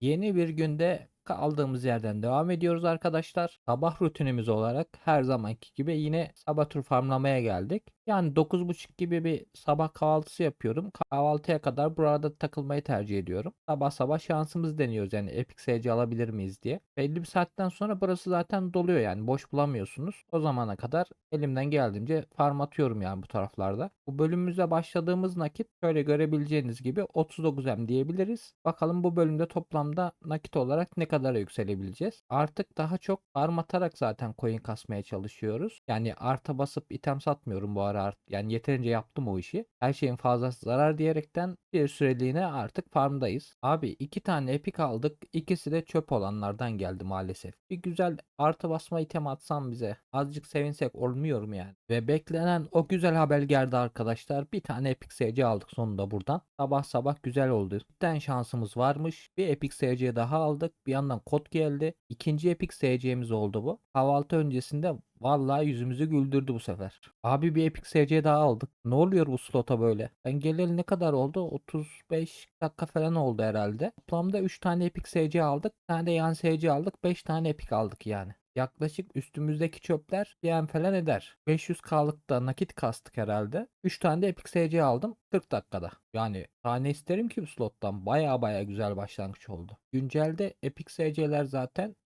Yeni bir günde kaldığımız yerden devam ediyoruz arkadaşlar. Sabah rutinimiz olarak her zamanki gibi yine sabah tur farmlamaya geldik. Yani 9.30 gibi bir sabah kahvaltısı yapıyorum. Kahvaltıya kadar burada takılmayı tercih ediyorum. Sabah sabah şansımız deniyoruz yani Epic SC alabilir miyiz diye. Belli bir saatten sonra burası zaten doluyor yani boş bulamıyorsunuz. O zamana kadar elimden geldiğince farm atıyorum yani bu taraflarda. Bu bölümümüze başladığımız nakit şöyle görebileceğiniz gibi 39M diyebiliriz. Bakalım bu bölümde toplamda nakit olarak ne kadar yükselebileceğiz. Artık daha çok farm atarak zaten coin kasmaya çalışıyoruz. Yani arta basıp item satmıyorum bu ara. Yani yeterince yaptım o işi. Her şeyin fazlası zarar diyerekten bir süreliğine artık farmdayız. Abi iki tane epik aldık. İkisi de çöp olanlardan geldi maalesef. Bir güzel artı basma item atsam bize. Azıcık sevinsek olmuyor mu yani? Ve beklenen o güzel haber geldi arkadaşlar. Bir tane epik SC aldık sonunda buradan. Sabah sabah güzel oldu. Cidden şansımız varmış. Bir epik SC daha aldık. Bir yandan kod geldi. İkinci epik SC'miz oldu bu. Kahvaltı öncesinde Vallahi yüzümüzü güldürdü bu sefer. Abi bir Epic SC daha aldık. Ne oluyor bu slota böyle? Ben geleli ne kadar oldu? 35 dakika falan oldu herhalde. Toplamda 3 tane Epic SC aldık. Bir tane de yan SC aldık. 5 tane Epic aldık yani. Yaklaşık üstümüzdeki çöpler PM falan eder. 500K'lık da nakit kastık herhalde. 3 tane de Epic SC aldım 40 dakikada. Yani daha ne isterim ki bu slottan? Baya baya güzel başlangıç oldu. Güncelde Epic SC'ler zaten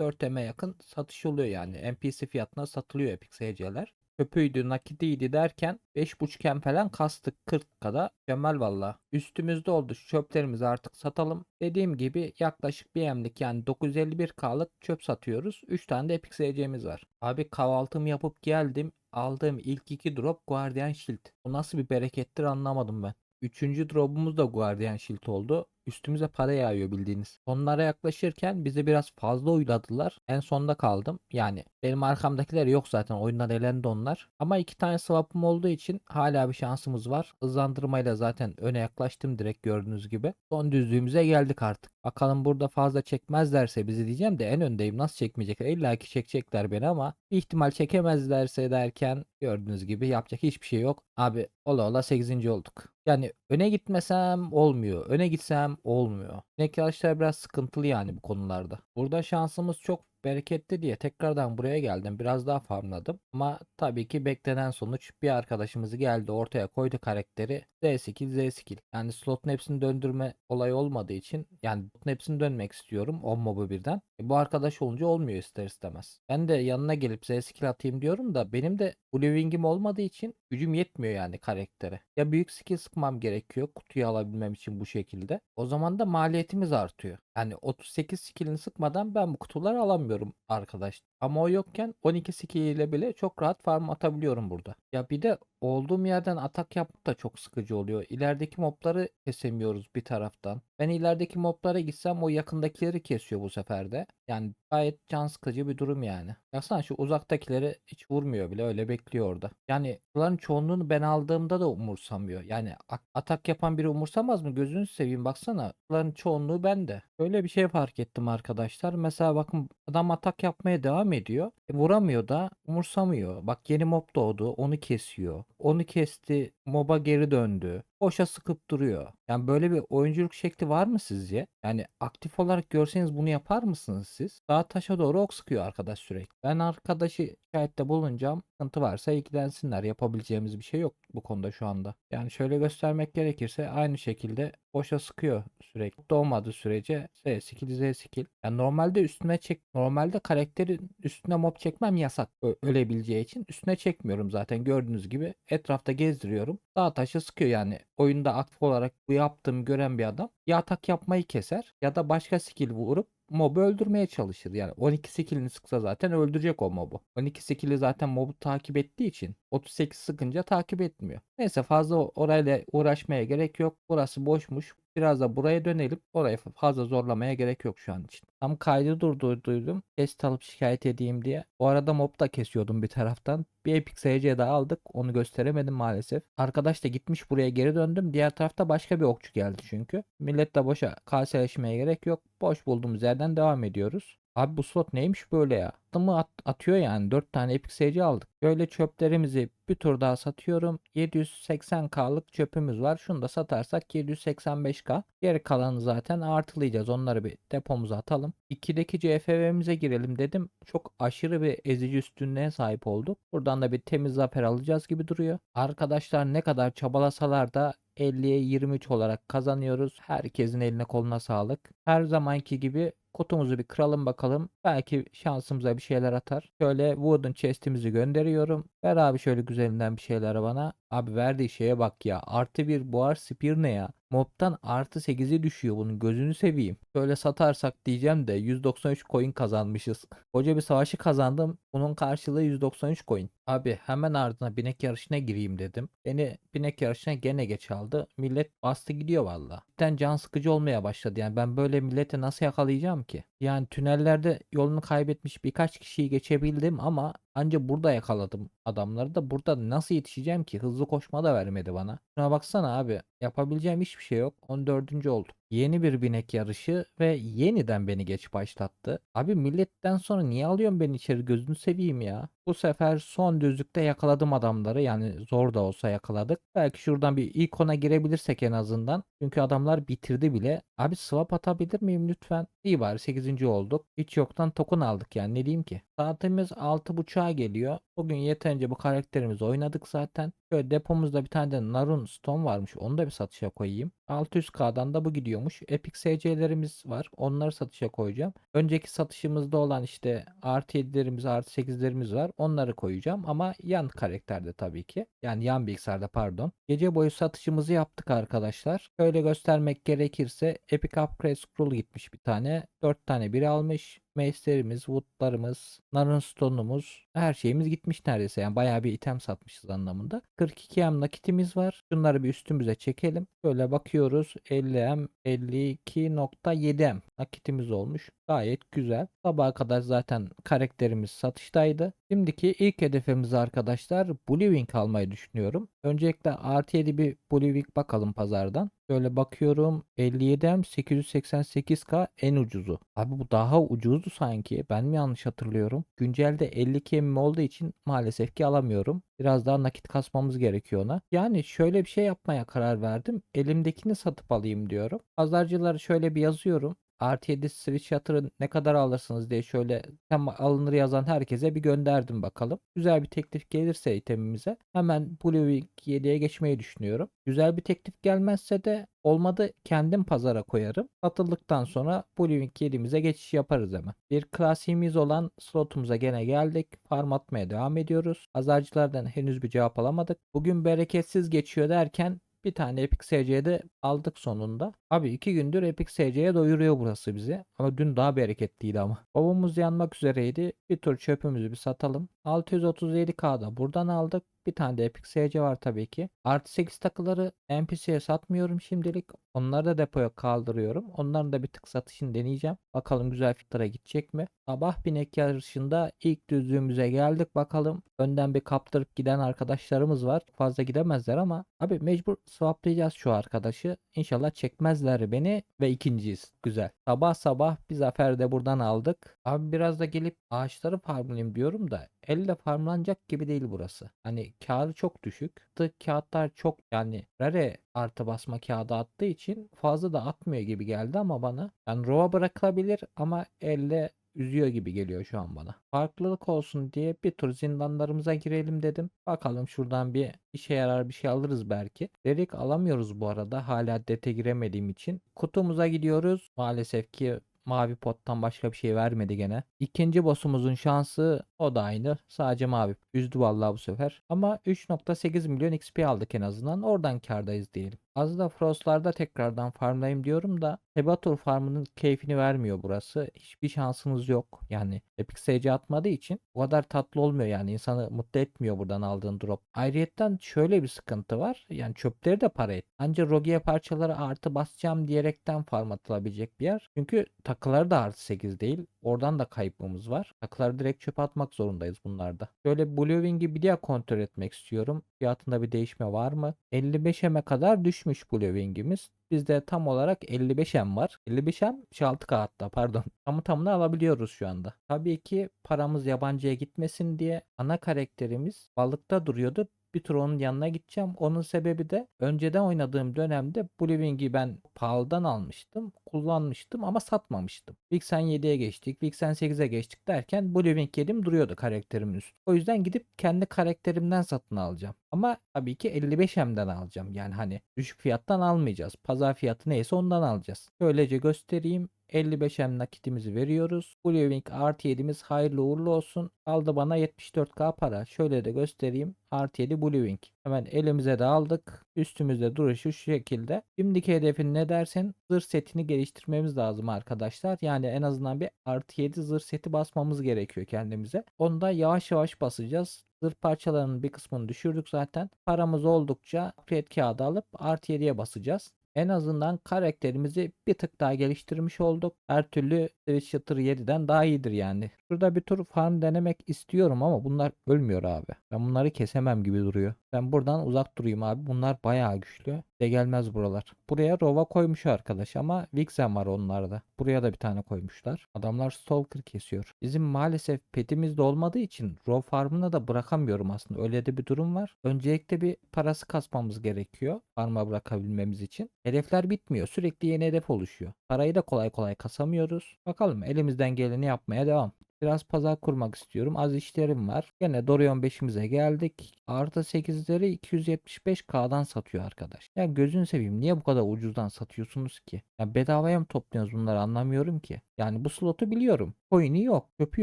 1.4M'e yakın satış oluyor yani. NPC fiyatına satılıyor Epic SC'ler. Köpüydü, nakidiydi derken 5.5 falan kastık 40 kada. Mükemmel valla. Üstümüzde oldu. Şu çöplerimizi artık satalım. Dediğim gibi yaklaşık bir emlik yani 951K'lık çöp satıyoruz. 3 tane de Epic SC'miz var. Abi kahvaltımı yapıp geldim. Aldığım ilk iki drop Guardian Shield. Bu nasıl bir berekettir anlamadım ben. Üçüncü drop'umuz da Guardian Shield oldu. Üstümüze para yağıyor bildiğiniz. Sonlara yaklaşırken bizi biraz fazla oyladılar. En sonda kaldım. Yani benim arkamdakiler yok zaten. Oyundan elendi onlar. Ama iki tane swap'ım olduğu için hala bir şansımız var. Hızlandırmayla zaten öne yaklaştım direkt gördüğünüz gibi. Son düzlüğümüze geldik artık. Bakalım burada fazla çekmezlerse bizi diyeceğim de en öndeyim. Nasıl çekmeyecekler? İlla ki çekecekler beni ama ihtimal çekemezlerse derken gördüğünüz gibi yapacak hiçbir şey yok. Abi ola ola 8. olduk. Yani öne gitmesem olmuyor. Öne gitsem olmuyor. Arkadaşlar biraz sıkıntılı yani bu konularda. Burada şansımız çok bereketli diye tekrardan buraya geldim. Biraz daha farmladım. Ama tabii ki beklenen sonuç bir arkadaşımız geldi ortaya koydu karakteri. Z skill Z skill. Yani slotun hepsini döndürme olayı olmadığı için yani slotun hepsini dönmek istiyorum 10 mobu birden. E, bu arkadaş olunca olmuyor ister istemez. Ben de yanına gelip Z skill atayım diyorum da benim de blue wing'im olmadığı için gücüm yetmiyor yani karaktere. Ya büyük skill sıkmam gerekiyor kutuyu alabilmem için bu şekilde. O zaman da maliyetimiz artıyor. Yani 38 skillini sıkmadan ben bu kutuları alamıyorum arkadaş. Ama o yokken 12 skill ile bile çok rahat farm atabiliyorum burada. Ya bir de olduğum yerden atak yapmak da çok sıkıcı oluyor. İlerideki mobları kesemiyoruz bir taraftan. Ben ilerideki moblara gitsem o yakındakileri kesiyor bu sefer de. Yani gayet can sıkıcı bir durum yani. Baksana şu uzaktakileri hiç vurmuyor bile öyle bekliyor orada. Yani bunların çoğunluğunu ben aldığımda da umursamıyor. Yani atak yapan biri umursamaz mı? Gözünü seveyim baksana. Bunların çoğunluğu bende. Öyle bir şey fark ettim arkadaşlar. Mesela bakın adam atak yapmaya devam ediyor. E, vuramıyor da umursamıyor. Bak yeni mob doğdu onu kesiyor. Onu kesti moba geri döndü. Boşa sıkıp duruyor. Yani böyle bir oyunculuk şekli var mı sizce? Yani aktif olarak görseniz bunu yapar mısınız siz? Daha taşa doğru ok sıkıyor arkadaş sürekli. Ben arkadaşı şikayette bulunacağım. Sıkıntı varsa ilgilensinler. Yapabileceğimiz bir şey yok bu konuda şu anda. Yani şöyle göstermek gerekirse aynı şekilde boşa sıkıyor sürekli. Doğmadığı sürece Z skill Z skill. Yani normalde üstüne çek normalde karakterin üstüne mob çekmem yasak. Ö- ölebileceği için üstüne çekmiyorum zaten gördüğünüz gibi etrafta gezdiriyorum. Dağ taşı sıkıyor yani. Oyunda aktif olarak bu yaptığımı gören bir adam ya atak yapmayı keser ya da başka skill vurup mobu öldürmeye çalışır. Yani 12 skillini sıksa zaten öldürecek o mobu. 12 skilli zaten mobu takip ettiği için 38 sıkınca takip etmiyor. Neyse fazla orayla uğraşmaya gerek yok. Burası boşmuş. Biraz da buraya dönelim. Orayı fazla zorlamaya gerek yok şu an için. Tam kaydı durdurduydum. Test alıp şikayet edeyim diye. O arada mob da kesiyordum bir taraftan. Bir Epic SC daha aldık. Onu gösteremedim maalesef. Arkadaş da gitmiş buraya geri döndüm. Diğer tarafta başka bir okçu geldi çünkü. Millet de boşa kaseleşmeye gerek yok. Boş bulduğumuz yerden devam ediyoruz. Abi bu slot neymiş böyle ya? Attı mı at- atıyor yani. 4 tane Epic SC aldık. Böyle çöplerimizi bir tur daha satıyorum. 780K'lık çöpümüz var. Şunu da satarsak 785K. Geri kalanı zaten artılayacağız. Onları bir depomuza atalım. 2'deki CFV'mize girelim dedim. Çok aşırı bir ezici üstünlüğe sahip olduk. Buradan da bir temiz zafer alacağız gibi duruyor. Arkadaşlar ne kadar çabalasalar da 50'ye 23 olarak kazanıyoruz. Herkesin eline koluna sağlık. Her zamanki gibi kutumuzu bir kıralım bakalım. Belki şansımıza bir şeyler atar. Şöyle wooden chest'imizi gönderiyorum. Ver abi şöyle güzelinden bir şeyler bana. Abi verdiği şeye bak ya. Artı bir buhar spear ne ya? Mob'tan artı 8'i düşüyor bunun gözünü seveyim. Böyle satarsak diyeceğim de 193 coin kazanmışız. Koca bir savaşı kazandım. Bunun karşılığı 193 coin. Abi hemen ardına binek yarışına gireyim dedim. Beni binek yarışına gene geç aldı. Millet bastı gidiyor valla. Cidden can sıkıcı olmaya başladı. Yani ben böyle milleti nasıl yakalayacağım ki? Yani tünellerde yolunu kaybetmiş birkaç kişiyi geçebildim ama Anca burada yakaladım adamları da burada nasıl yetişeceğim ki? Hızlı koşma da vermedi bana. Şuna baksana abi. Yapabileceğim hiçbir şey yok. 14. oldum. Yeni bir binek yarışı ve yeniden beni geç başlattı. Abi milletten sonra niye alıyorsun beni içeri gözünü seveyim ya. Bu sefer son düzlükte yakaladım adamları. Yani zor da olsa yakaladık. Belki şuradan bir ikona girebilirsek en azından. Çünkü adamlar bitirdi bile. Abi swap atabilir miyim lütfen? İyi bari 8. olduk. Hiç yoktan token aldık yani ne diyeyim ki. Saatimiz 6.30'a geliyor. Bugün yeterince bu karakterimizi oynadık zaten. Şöyle depomuzda bir tane de Narun Stone varmış. Onu da bir satışa koyayım. 600k'dan da bu gidiyormuş. Epic SC'lerimiz var. Onları satışa koyacağım. Önceki satışımızda olan işte artı 7'lerimiz artı 8'lerimiz var. Onları koyacağım ama yan karakterde tabii ki. Yani yan bilgisayarda pardon. Gece boyu satışımızı yaptık arkadaşlar. Şöyle göstermek gerekirse Epic Upgrade Scroll gitmiş bir tane. 4 tane biri almış. Mace'lerimiz, wood'larımız, narın stone'umuz her şeyimiz gitmiş neredeyse. Yani bayağı bir item satmışız anlamında. 42M nakitimiz var. Şunları bir üstümüze çekelim. Böyle bakıyoruz. 50M, 52.7M nakitimiz olmuş. Gayet güzel. Sabaha kadar zaten karakterimiz satıştaydı. Şimdiki ilk hedefimiz arkadaşlar Blue Wing almayı düşünüyorum. Öncelikle artı 7 bir Blue Wing bakalım pazardan. Şöyle bakıyorum 57M 888K en ucuzu. Abi bu daha ucuzdu sanki. Ben mi yanlış hatırlıyorum? Güncelde 52 M olduğu için maalesef ki alamıyorum. Biraz daha nakit kasmamız gerekiyor ona. Yani şöyle bir şey yapmaya karar verdim. Elimdekini satıp alayım diyorum. Pazarcıları şöyle bir yazıyorum. Artı 7 switch yatırın ne kadar alırsınız diye şöyle hem alınır yazan herkese bir gönderdim bakalım. Güzel bir teklif gelirse itemimize hemen Blue Wing 7'ye geçmeyi düşünüyorum. Güzel bir teklif gelmezse de olmadı kendim pazara koyarım. Satıldıktan sonra Blue Wing 7'mize geçiş yaparız hemen. Bir klasiğimiz olan slotumuza gene geldik. Farm atmaya devam ediyoruz. Pazarcılardan henüz bir cevap alamadık. Bugün bereketsiz geçiyor derken bir tane Epic SC'de aldık sonunda. Abi iki gündür Epic SC'ye doyuruyor burası bizi. Ama dün daha bereketliydi ama. Babamız yanmak üzereydi. Bir tur çöpümüzü bir satalım. 637K'da buradan aldık. Bir tane de Epic SC var tabii ki. Artı 8 takıları NPC'ye satmıyorum şimdilik. Onları da depoya kaldırıyorum. Onların da bir tık satışını deneyeceğim. Bakalım güzel fiyatlara gidecek mi? Sabah binek yarışında ilk düzlüğümüze geldik. Bakalım önden bir kaptırıp giden arkadaşlarımız var. Fazla gidemezler ama abi mecbur swaplayacağız şu arkadaşı. İnşallah çekmezler beni ve ikinciyiz. Güzel. Sabah sabah bir zafer de buradan aldık. Abi biraz da gelip ağaçları farmlayayım diyorum da elle farmlanacak gibi değil burası. Hani kağıdı çok düşük. Tık kağıtlar çok yani rare artı basma kağıdı attığı için fazla da atmıyor gibi geldi ama bana. Yani rova bırakılabilir ama elle üzüyor gibi geliyor şu an bana. Farklılık olsun diye bir tur zindanlarımıza girelim dedim. Bakalım şuradan bir işe yarar bir şey alırız belki. Derik alamıyoruz bu arada hala dete giremediğim için. Kutumuza gidiyoruz. Maalesef ki mavi pottan başka bir şey vermedi gene. İkinci boss'umuzun şansı o da aynı. Sadece mavi. Üzdü vallahi bu sefer. Ama 3.8 milyon XP aldık en azından. Oradan kardayız diyelim. Az da Frost'larda tekrardan farmlayayım diyorum da Tebatur farmının keyfini vermiyor burası. Hiçbir şansınız yok. Yani Epic SC atmadığı için o kadar tatlı olmuyor yani. insanı mutlu etmiyor buradan aldığın drop. Ayrıyetten şöyle bir sıkıntı var. Yani çöpleri de para et. Ancak Rogier parçaları artı basacağım diyerekten farm atılabilecek bir yer. Çünkü takıları da artı 8 değil. Oradan da kaybımız var. Takıları direkt çöpe atmak zorundayız bunlarda. Şöyle Blue Wing'i bir daha kontrol etmek istiyorum. Fiyatında bir değişme var mı? 55'eme kadar düşmüş düşmüş Blue Wing'imiz. Bizde tam olarak 55M var. 55M 6K hatta pardon. Tamı tamına alabiliyoruz şu anda. Tabii ki paramız yabancıya gitmesin diye ana karakterimiz balıkta duruyordu. Bir tur onun yanına gideceğim. Onun sebebi de önceden oynadığım dönemde Blue ben pahalıdan almıştım. Kullanmıştım ama satmamıştım. Vixen 7'ye geçtik. Vixen 8'e geçtik derken Blue Wing duruyordu karakterimin üstü. O yüzden gidip kendi karakterimden satın alacağım. Ama tabii ki 55M'den alacağım. Yani hani düşük fiyattan almayacağız. Pazar fiyatı neyse ondan alacağız. Böylece göstereyim. 55M nakitimizi veriyoruz. Blue Wing artı 7'miz hayırlı uğurlu olsun. Aldı bana 74k para. Şöyle de göstereyim. Artı 7 Blue Wing. Hemen elimize de aldık. Üstümüzde duruşu şu şekilde. Şimdiki hedefin ne dersen zırh setini geliştirmemiz lazım arkadaşlar. Yani en azından bir artı 7 zırh seti basmamız gerekiyor kendimize. Onu da yavaş yavaş basacağız. Zırh parçalarının bir kısmını düşürdük zaten. Paramız oldukça upgrade kağıdı alıp artı 7'ye basacağız. En azından karakterimizi bir tık daha geliştirmiş olduk. Her türlü Switcher 7'den daha iyidir yani. Şurada bir tur farm denemek istiyorum ama bunlar ölmüyor abi. Ben bunları kesemem gibi duruyor. Ben buradan uzak durayım abi. Bunlar bayağı güçlü. De gelmez buralar. Buraya Rova koymuş arkadaş ama Vixen var onlarda. Buraya da bir tane koymuşlar. Adamlar Stalker kesiyor. Bizim maalesef petimiz de olmadığı için Rov farmına da bırakamıyorum aslında. Öyle de bir durum var. Öncelikle bir parası kasmamız gerekiyor. Farma bırakabilmemiz için. Hedefler bitmiyor. Sürekli yeni hedef oluşuyor. Parayı da kolay kolay kasamıyoruz. Bakalım elimizden geleni yapmaya devam. Biraz pazar kurmak istiyorum. Az işlerim var. Gene Dorion 5'imize geldik. Artı 8'leri 275K'dan satıyor arkadaş. Ya gözün seveyim niye bu kadar ucuzdan satıyorsunuz ki? Ya bedavaya mı topluyorsunuz bunları anlamıyorum ki. Yani bu slotu biliyorum. Coin'i yok. Çöpü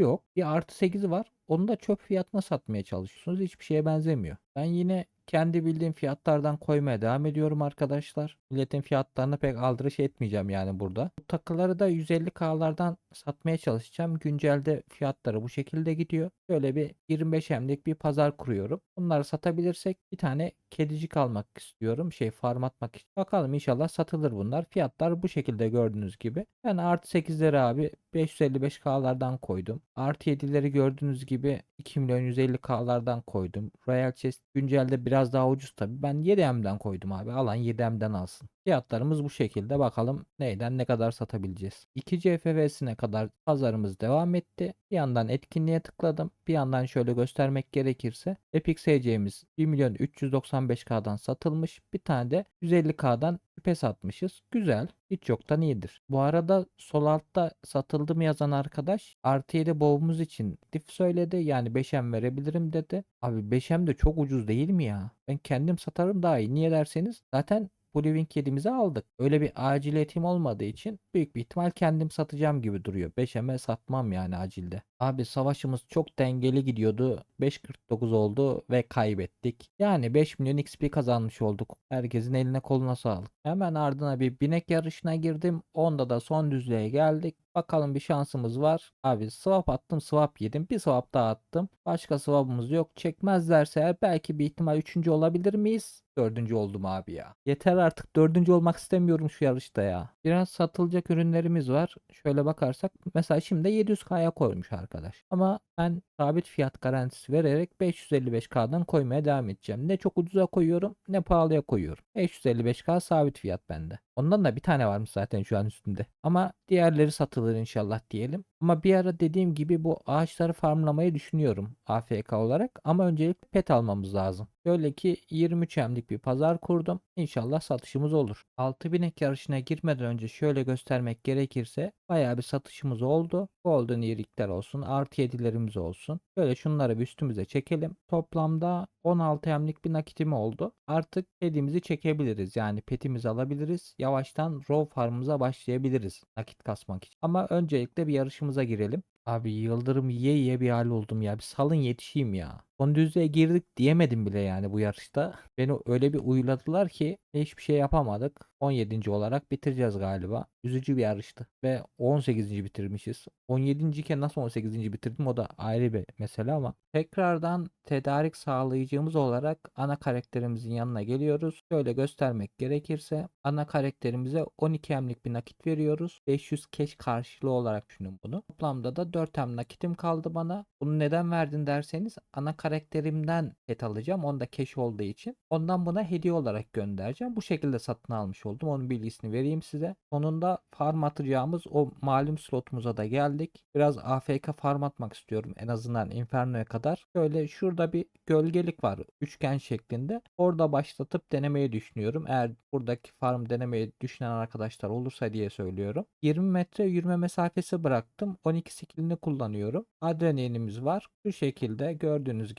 yok. Bir artı 8'i var. Onu da çöp fiyatına satmaya çalışıyorsunuz. Hiçbir şeye benzemiyor. Ben yine kendi bildiğim fiyatlardan koymaya devam ediyorum arkadaşlar. Milletin fiyatlarına pek aldırış etmeyeceğim yani burada. Bu takıları da 150K'lardan satmaya çalışacağım. Güncelde fiyatları bu şekilde gidiyor. Böyle bir 25 hemlik bir pazar kuruyorum. Bunları satabilirsek bir tane kedicik almak istiyorum. Şey farm atmak için. Bakalım inşallah satılır bunlar. Fiyatlar bu şekilde gördüğünüz gibi. Ben artı 8'leri abi 555K'lardan koydum. Artı 7'leri gördüğünüz gibi 2 milyon 150K'lardan koydum. Royal Chest güncelde biraz daha ucuz tabi. Ben 7M'den koydum abi. Alan 7M'den alsın. Fiyatlarımız bu şekilde. Bakalım neyden ne kadar satabileceğiz. 2 CFV'sine kadar pazarımız devam etti. Bir yandan etkinliğe tıkladım. Bir yandan şöyle göstermek gerekirse Epic SC'miz 1 milyon 395K'dan satılmış. Bir tane de 150K'dan küpe satmışız. Güzel. Hiç yoktan iyidir. Bu arada sol altta satıldı mı yazan arkadaş artı 7 boğumuz için dif söyledi. Yani 5M verebilirim dedi. Abi 5M de çok ucuz değil mi ya? Ben kendim satarım daha iyi. Niye derseniz zaten Blue kedimizi aldık. Öyle bir aciliyetim olmadığı için büyük bir ihtimal kendim satacağım gibi duruyor. 5M'e satmam yani acilde. Abi savaşımız çok dengeli gidiyordu. 5.49 oldu ve kaybettik. Yani 5 milyon XP kazanmış olduk. Herkesin eline koluna sağlık. Hemen ardına bir binek yarışına girdim. Onda da son düzlüğe geldik. Bakalım bir şansımız var. Abi swap attım swap yedim. Bir swap daha attım. Başka swap'ımız yok. Çekmezlerse eğer belki bir ihtimal 3. olabilir miyiz? Dördüncü oldum abi ya. Yeter artık dördüncü olmak istemiyorum şu yarışta ya. Biraz satılacak ürünlerimiz var. Şöyle bakarsak mesela şimdi 700K'ya koymuş arkadaş. Ama ben sabit fiyat garantisi vererek 555K'dan koymaya devam edeceğim. Ne çok ucuza koyuyorum ne pahalıya koyuyorum. 555K sabit fiyat bende. Ondan da bir tane varmış zaten şu an üstünde. Ama diğerleri satılır inşallah diyelim. Ama bir ara dediğim gibi bu ağaçları farmlamayı düşünüyorum AFK olarak. Ama öncelikle pet almamız lazım. Şöyle ki 23 emlik bir pazar kurdum. İnşallah satışımız olur. 6000 ek yarışına girmeden önce şöyle göstermek gerekirse bayağı bir satışımız oldu. Golden Erikler olsun, artı 7'lerimiz olsun. Böyle şunları bir üstümüze çekelim. Toplamda 16 emlik bir nakitimi oldu. Artık pedimizi çekebiliriz. Yani petimizi alabiliriz. Yavaştan row farmımıza başlayabiliriz nakit kasmak için. Ama öncelikle bir yarışımıza girelim. Abi yıldırım yiye yiye bir hal oldum ya. Bir salın yetişeyim ya. Son düzlüğe girdik diyemedim bile yani bu yarışta. Beni öyle bir uyuladılar ki hiçbir şey yapamadık. 17. olarak bitireceğiz galiba. Üzücü bir yarıştı. Ve 18. bitirmişiz. 17. iken nasıl 18. bitirdim o da ayrı bir mesele ama. Tekrardan tedarik sağlayıcımız olarak ana karakterimizin yanına geliyoruz. Şöyle göstermek gerekirse ana karakterimize 12 emlik bir nakit veriyoruz. 500 keş karşılığı olarak düşünün bunu. Toplamda da 4 em nakitim kaldı bana. Bunu neden verdin derseniz ana karakter karakterimden pet alacağım. Onda keş olduğu için. Ondan buna hediye olarak göndereceğim. Bu şekilde satın almış oldum. Onun bilgisini vereyim size. Sonunda farm atacağımız o malum slotumuza da geldik. Biraz AFK farm atmak istiyorum. En azından Inferno'ya kadar. Şöyle şurada bir gölgelik var. Üçgen şeklinde. Orada başlatıp denemeyi düşünüyorum. Eğer buradaki farm denemeyi düşünen arkadaşlar olursa diye söylüyorum. 20 metre yürüme mesafesi bıraktım. 12 skillini kullanıyorum. Adrenalinimiz var. Şu şekilde gördüğünüz gibi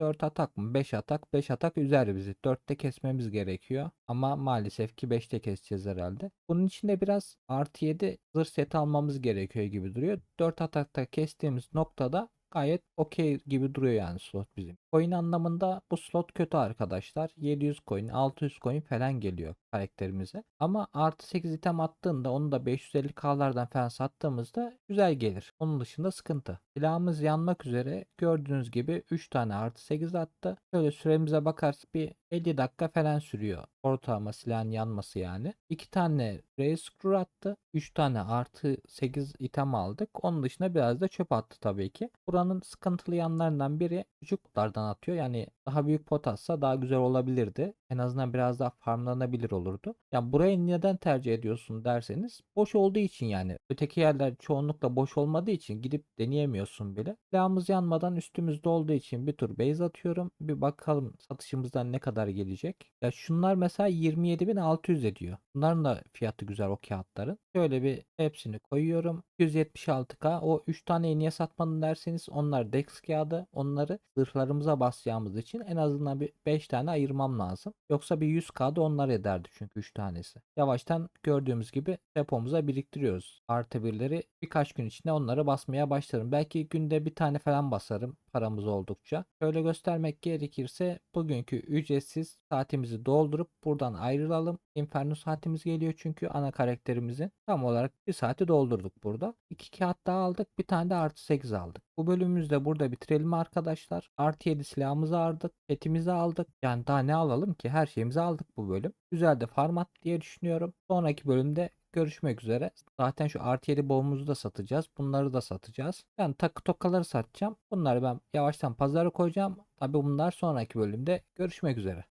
4 atak mı? 5 atak. 5 atak üzer bizi. 4'te kesmemiz gerekiyor. Ama maalesef ki 5'te keseceğiz herhalde. Bunun için de biraz artı 7 zırh seti almamız gerekiyor gibi duruyor. 4 atakta kestiğimiz noktada gayet okey gibi duruyor yani slot bizim. Coin anlamında bu slot kötü arkadaşlar. 700 coin, 600 coin falan geliyor karakterimize. Ama artı 8 item attığında onu da 550k'lardan falan sattığımızda güzel gelir. Onun dışında sıkıntı. Silahımız yanmak üzere. Gördüğünüz gibi 3 tane artı 8 attı. Şöyle süremize bakarsak bir 50 dakika falan sürüyor. Ortalama silahın yanması yani. 2 tane Ray Screw attı. 3 tane artı 8 item aldık. Onun dışında biraz da çöp attı tabii ki. Buranın sıkıntılı yanlarından biri küçük potlardan atıyor. Yani daha büyük pot atsa daha güzel olabilirdi. En azından biraz daha farmlanabilir olurdu. Ya burayı neden tercih ediyorsun derseniz boş olduğu için yani. Öteki yerler çoğunlukla boş olmadığı için gidip deneyemiyorsun bile. Silahımız yanmadan üstümüzde olduğu için bir tur base atıyorum. Bir bakalım satışımızdan ne kadar gelecek. Ya şunlar mesela 27.600 ediyor. Bunların da fiyatı güzel o kağıtların. Şöyle bir hepsini koyuyorum. 176k o 3 tane niye satmadın derseniz onlar dex kağıdı. Onları zırhlarımıza basacağımız için en azından bir 5 tane ayırmam lazım. Yoksa bir 100k da onlar ederdi çünkü 3 tanesi. Yavaştan gördüğümüz gibi depomuza biriktiriyoruz. Artı birleri birkaç gün içinde onları basmaya başlarım. Belki günde bir tane falan basarım paramız oldukça. Şöyle göstermek gerekirse bugünkü ücretsiz saatimizi doldurup buradan ayrılalım. Inferno saatimiz geliyor çünkü ana karakterimizin. Tam olarak bir saati doldurduk burada. İki kağıt daha aldık. Bir tane de artı 8 aldık. Bu bölümümüzü de burada bitirelim arkadaşlar. Artı 7 silahımızı aldık. Etimizi aldık. Yani daha ne alalım ki? Her şeyimizi aldık bu bölüm. Güzel de farmat diye düşünüyorum. Sonraki bölümde görüşmek üzere. Zaten şu artı 7 boğumuzu da satacağız. Bunları da satacağız. Yani takı tokaları satacağım. Bunları ben yavaştan pazara koyacağım. Tabi bunlar sonraki bölümde görüşmek üzere.